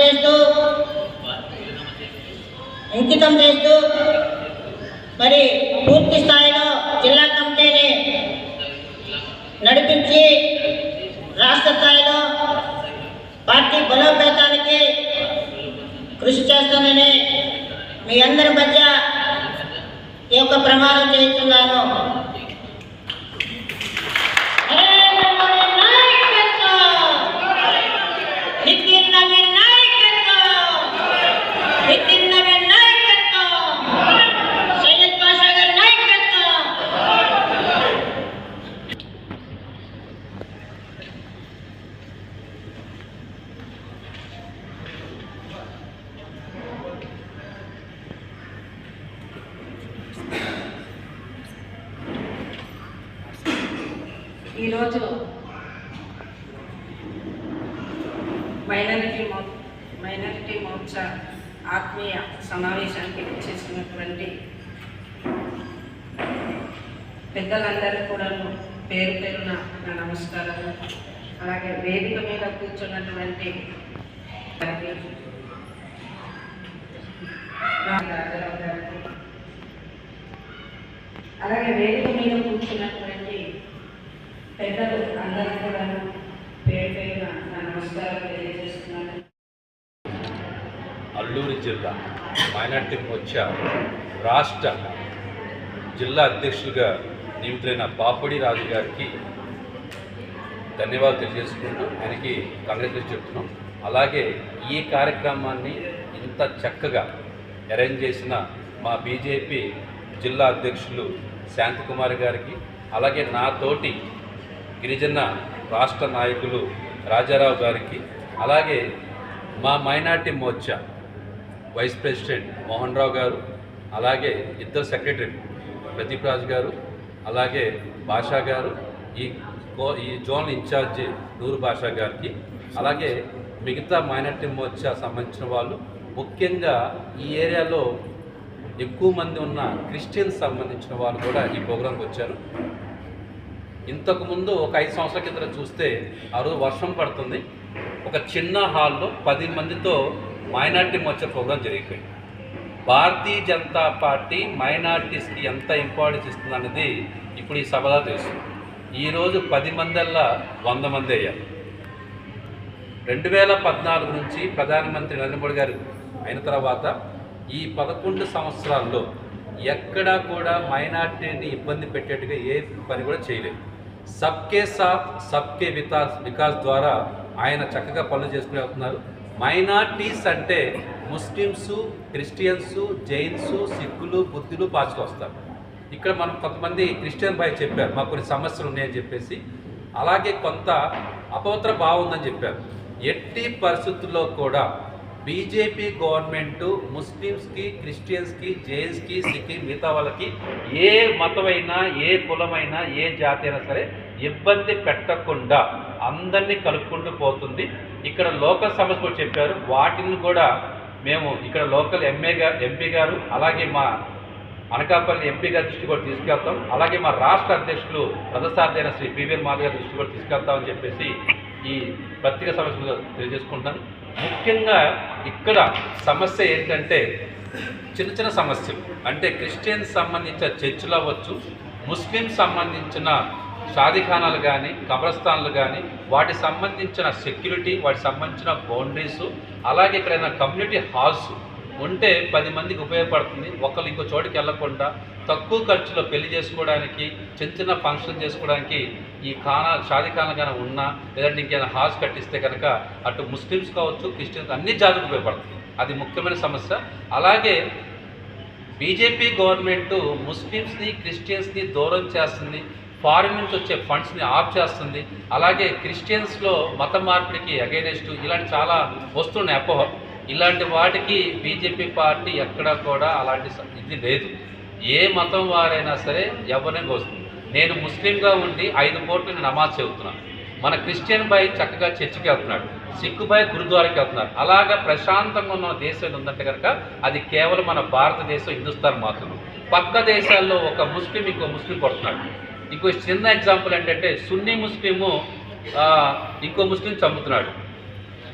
చేస్తూ అంకితం చేస్తూ మరి పూర్తి స్థాయిలో జిల్లా కమిటీని నడిపించి రాష్ట్ర స్థాయిలో పార్టీ బలోపేతానికి కృషి చేస్తానని మీ అందరి మధ్య ఈ యొక్క ప్రమాణం చేస్తున్నాను ఈరోజు మైనారిటీ మో మైనారిటీ మోర్చా ఆత్మీయ సమావేశానికి వచ్చేసినటువంటి పెద్దలందరూ కూడా పేరు పేరున నా నమస్కారాలు. అలాగే వేదిక మీద కూర్చున్నటువంటి అలాగే వేదిక మీద కూర్చున్నటువంటి పెద్దలు అందరూ కూడా పేరు పేరున నా నమస్కారం తెలియజేస్తున్నాను. అల్లూరి జిల్లా మైనార్టీ మోర్చా రాష్ట్ర జిల్లా అధ్యక్షులుగా నియమితులైన పాపడి రాజు గారికి ధన్యవాదాలు తెలియజేసుకుంటూ ఆయనకి కంగ్రాచులేషన్ చెప్తున్నాం. అలాగే ఈ కార్యక్రమాన్ని ఇంత చక్కగా అరేంజ్ చేసిన మా బీజేపీ జిల్లా అధ్యక్షులు శాంతికుమార్ గారికి అలాగే నాతోటి గిరిజన రాష్ట్ర నాయకులు రాజారావు గారికి అలాగే మా minority Morcha vice president Mohan Rao గారు అలాగే ఇద్దరు సెక్రటరీ ప్రదీప్ రాజ్ గారు అలాగే భాషా గారు ఈ ఈ జోన్ ఇన్ఛార్జి నూరు భాషా గారికి అలాగే మిగతా మైనార్టీ మోర్చా సంబంధించిన వాళ్ళు ముఖ్యంగా ఈ ఏరియాలో ఎక్కువ మంది ఉన్న క్రిస్టియన్స్ సంబంధించిన వాళ్ళు కూడా ఈ ప్రోగ్రాంకి వచ్చారు. ఇంతకుముందు ఒక ఐదు సంవత్సరాల కింద చూస్తే ఆ రోజు వర్షం పడుతుంది. ఒక చిన్న హాల్లో పది మందితో మైనార్టీ మోర్చా ప్రోగ్రాం జరిగిపోయింది. భారతీయ జనతా పార్టీ మైనార్టీస్కి ఎంత ఇంపార్టెన్స్ ఇస్తుందన్నది ఇప్పుడు ఈ సభలో తెలుసు ఈరోజు పది మందల్లా వంద మంది అయ్యారు. రెండు వేల పద్నాలుగు నుంచి ప్రధానమంత్రి నరేంద్ర మోడీ గారు అయిన తర్వాత ఈ పదకొండు సంవత్సరాల్లో ఎక్కడా కూడా మైనార్టీని ఇబ్బంది పెట్టేట్టుగా ఏ పని కూడా చేయలేదు. సబ్కే సాత్ సబ్కే వికాస్ వికాస్ ద్వారా ఆయన చక్కగా పనులు చేసుకుని అవుతున్నారు. మైనార్టీస్ అంటే ముస్లిమ్స్ క్రిస్టియన్స్ జైన్స్ సిక్కులు బుద్ధులు పాచుకు వస్తారు. ఇక్కడ మనం కొంతమంది క్రిస్టియన్ భాయ్ చెప్పారు మాకు కొన్ని సమస్యలు ఉన్నాయని చెప్పేసి. అలాగే కొంత అపవిత్ర బాగుందని చెప్పారు. ఎట్టి పరిస్థితుల్లో కూడా బీజేపీ గవర్నమెంట్ ముస్లిమ్స్కి క్రిస్టియన్స్కి జైన్స్కి సిక్కి మిగతా వాళ్ళకి ఏ మతమైనా ఏ కులమైనా ఏ జాతి అయినా సరే ఇబ్బంది పెట్టకుండా అందరినీ కలుపుకుంటూ పోతుంది. ఇక్కడ లోకల్ సమస్య కూడా చెప్పారు. వాటిని కూడా మేము ఇక్కడ లోకల్ ఎంఏ గారు ఎంపీ గారు అలాగే మా అనకాపల్లి ఎంపీ గారి దృష్టి కూడా తీసుకెళ్తాం. అలాగే మా రాష్ట్ర అధ్యక్షులు రథసార్థైన శ్రీ పివిఎన్ మాధవ్ గారి దృష్టి కూడా తీసుకెళ్తామని చెప్పేసి ఈ పత్రిక సమస్యలు తెలియజేసుకుంటాను ముఖ్యంగా ఇక్కడ సమస్య ఏంటంటే చిన్న చిన్న సమస్యలు. అంటే క్రిస్టియన్స్ సంబంధించిన చర్చిలు అవ్వచ్చు ముస్లిం సంబంధించిన షాదిఖానాలు కానీ కబ్రస్థాన్లు కానీ వాటికి సంబంధించిన సెక్యూరిటీ వాటికి సంబంధించిన బౌండరీస్ అలాగే ఇక్కడైనా కమ్యూనిటీ హాల్స్ ఉంటే పది మందికి ఉపయోగపడుతుంది. ఒకరు ఇంకో చోటికి వెళ్ళకుండా తక్కువ ఖర్చులో పెళ్ళి చేసుకోవడానికి చిన్న చిన్న ఫంక్షన్ చేసుకోవడానికి ఈ ఖానా షాదీ ఖానా కానీ ఉన్నా లేదంటే ఇంకేదైనా హాల్స్ కట్టిస్తే కనుక అటు ముస్లిమ్స్ కావచ్చు క్రిస్టియన్స్ అన్ని జాతులకు ఉపయోగపడుతుంది. అది ముఖ్యమైన సమస్య. అలాగే బీజేపీ గవర్నమెంట్ ముస్లిమ్స్ని క్రిస్టియన్స్ని దూరం చేస్తుంది. ఫారిన్ నుంచి వచ్చే ఫండ్స్ని ఆఫ్ చేస్తుంది. అలాగే క్రిస్టియన్స్లో మత మార్పిడికి అగైనెస్ట్ ఇలాంటి చాలా వస్తున్నాయి అపోహ. ఇలాంటి వాటికి బీజేపీ పార్టీ ఎక్కడా కూడా అలాంటి ఇది లేదు. ఏ మతం వారైనా సరే ఎవరిని వస్తుంది నేను ముస్లింగా ఉండి ఐదు కోట్లు నేను నమాజ్ చదువుతున్నాను. మన క్రిస్టియన్ బాయ్ చక్కగా చర్చికి వెళ్తున్నాడు. సిక్కు బాయ్ గురుద్వారాకి వెళ్తున్నాడు. అలాగా ప్రశాంతంగా ఉన్న దేశం ఉందంటే కనుక అది కేవలం మన భారతదేశం హిందుస్థాన్ మాత్రమే. పక్క దేశాల్లో ఒక ముస్లిం ఇంకో ముస్లిం కొడుతున్నాడు. ఇంకో చిన్న ఎగ్జాంపుల్ ఏంటంటే సున్నీ ముస్లిము ఇంకో ముస్లిం చంపుతున్నాడు.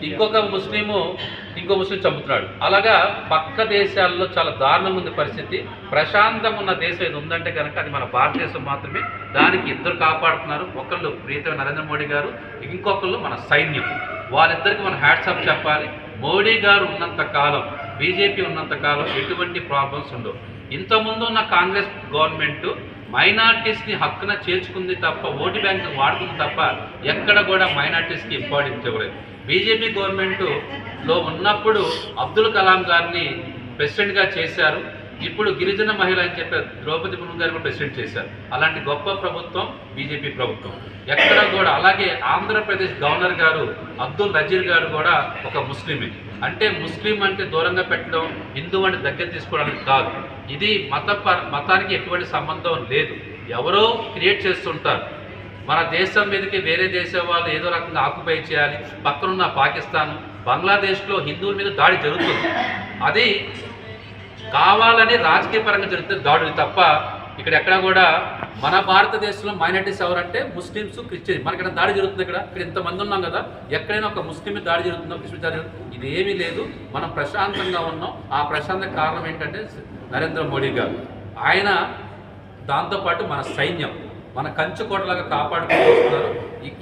ఇంకొక ముస్లిము ఇంకో ముస్లిం చంపుతున్నాడు. అలాగా పక్క దేశాల్లో చాలా దారుణంగా ఉంది పరిస్థితి. ప్రశాంతం ఉన్న దేశం ఏది ఉందంటే కనుక అది మన భారతదేశం మాత్రమే. దానికి ఇద్దరు కాపాడుతున్నారు. ఒకళ్ళు ప్రీతం నరేంద్ర మోడీ గారు ఇంకొకళ్ళు మన సైన్యం. వారిద్దరికి మనం హ్యాట్సాప్ చెప్పాలి. మోడీ గారు ఉన్నంత కాలం బీజేపీ ఉన్నంత కాలం ఎటువంటి ప్రాబ్లమ్స్ ఉండవు. ఇంతకుముందు ఉన్న కాంగ్రెస్ గవర్నమెంట్ మైనార్టీస్ని హక్కున చేర్చుకుంది తప్ప ఓటు బ్యాంక్ వాడుకుంది తప్ప ఎక్కడ కూడా మైనార్టీస్కి ఇంపార్టెన్స్ ఇవ్వలేదు. బీజేపీ గవర్నమెంట్లో ఉన్నప్పుడు అబ్దుల్ కలాం గారిని ప్రెసిడెంట్గా చేశారు. ఇప్పుడు గిరిజన మహిళ అని చెప్పి ద్రౌపది ముర్ము గారు కూడా ప్రెసిడెంట్ చేశారు. అలాంటి గొప్ప ప్రభుత్వం బీజేపీ ప్రభుత్వం. ఎక్కడ కూడా అలాగే ఆంధ్రప్రదేశ్ గవర్నర్ గారు అబ్దుల్ నజీర్ గారు కూడా ఒక ముస్లిమే. అంటే ముస్లిం అంటే దూరంగా పెట్టడం హిందూ అంటే దగ్గర తీసుకోవడానికి కాదు. ఇది మత మతానికి ఎటువంటి సంబంధం లేదు. ఎవరో క్రియేట్ చేస్తుంటారు. మన దేశం మీదకి వేరే దేశం వాళ్ళు ఏదో రకంగా ఆక్యుపై చేయాలి. పక్కనున్న పాకిస్తాన్ బంగ్లాదేశ్లో హిందువుల మీద దాడి జరుగుతుంది. అది కావాలని రాజకీయ పరంగా జరుగుతున్న దాడులు తప్ప ఇక్కడ ఎక్కడ కూడా మన భారతదేశంలో మైనార్టీస్ ఎవరంటే ముస్లిమ్స్ క్రిస్టియన్ మనకి ఇక్కడ దాడి జరుగుతుంది ఇక్కడ. ఇక్కడ ఇంతమంది ఉన్నాం కదా. ఎక్కడైనా ఒక ముస్లిం మీద దాడి జరుగుతుందో క్రిస్టియన్ దాడి ఇది ఏమీ లేదు. మనం ప్రశాంతంగా ఉన్నాం. ఆ ప్రశాంత కారణం ఏంటంటే నరేంద్ర మోడీ గారు. ఆయన దాంతోపాటు మన సైన్యం. మన కంచుకోటలాగా కాపాడుకుంటూ వస్తున్నారు.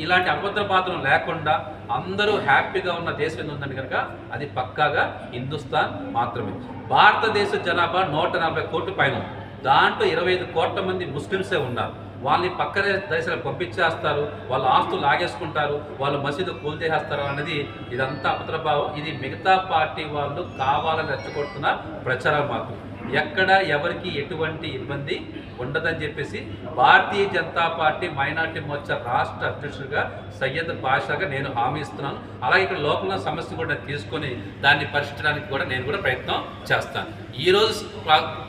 ఇలాంటి అభద్ర పాత్రలు లేకుండా అందరూ హ్యాపీగా ఉన్న దేశం ఏది కనుక అది పక్కాగా హిందుస్థాన్ మాత్రమే. భారతదేశ జనాభా నూట నలభై కోట్ల పైన దాంట్లో ఇరవై ఐదు కోట్ల మంది ముస్లిమ్సే ఉన్నారు. వాళ్ళని పక్క దేశాలకు పంపించేస్తారు. వాళ్ళ ఆస్తులు లాగేసుకుంటారు. వాళ్ళు మసీదు కూల్చేసేస్తారు అనేది ఇదంతా అపద్రభావం ఇది మిగతా పార్టీ వాళ్ళు కావాలని రెచ్చగొడుతున్న ప్రచారం మాత్రం ఎక్కడ ఎవరికి ఎటువంటి ఇబ్బంది ఉండదని చెప్పేసి భారతీయ జనతా పార్టీ మైనార్టీ మోర్చా రాష్ట్ర అధ్యక్షుడిగా సయ్యద్ బాషాగా నేను హామీ ఇస్తున్నాను. అలాగే ఇక్కడ లోపల సమస్య కూడా తీసుకొని దాన్ని పరిష్కరించడానికి కూడా నేను కూడా ప్రయత్నం చేస్తాను. ఈరోజు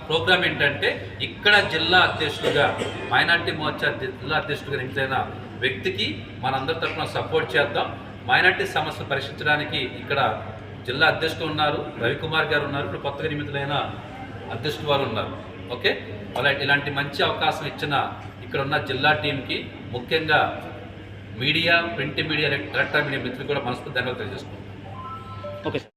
ప్రోగ్రామ్ ఏంటంటే ఇక్కడ జిల్లా అధ్యక్షుడిగా మైనార్టీ మోర్చా జిల్లా అధ్యక్షుడిగా నియమితులైన వ్యక్తికి మనందరి తరఫున సపోర్ట్ చేద్దాం. మైనార్టీ సమస్యలు పరిష్కరించడానికి ఇక్కడ జిల్లా అధ్యక్షుడు ఉన్నారు రవికుమార్ గారు ఉన్నారు. ఇప్పుడు కొత్తగా నియమితులైన అధ్యక్షుడు వారు ఉన్నారు. ఓకే? అలాంటి ఇలాంటి మంచి అవకాశం ఇచ్చిన ఇక్కడ ఉన్న జిల్లా టీంకి ముఖ్యంగా media print media electronic media మిత్రులు కూడా మనసుకు ధన్యవాదాలు తెలియజేసుకుంటాం ఓకే సార్.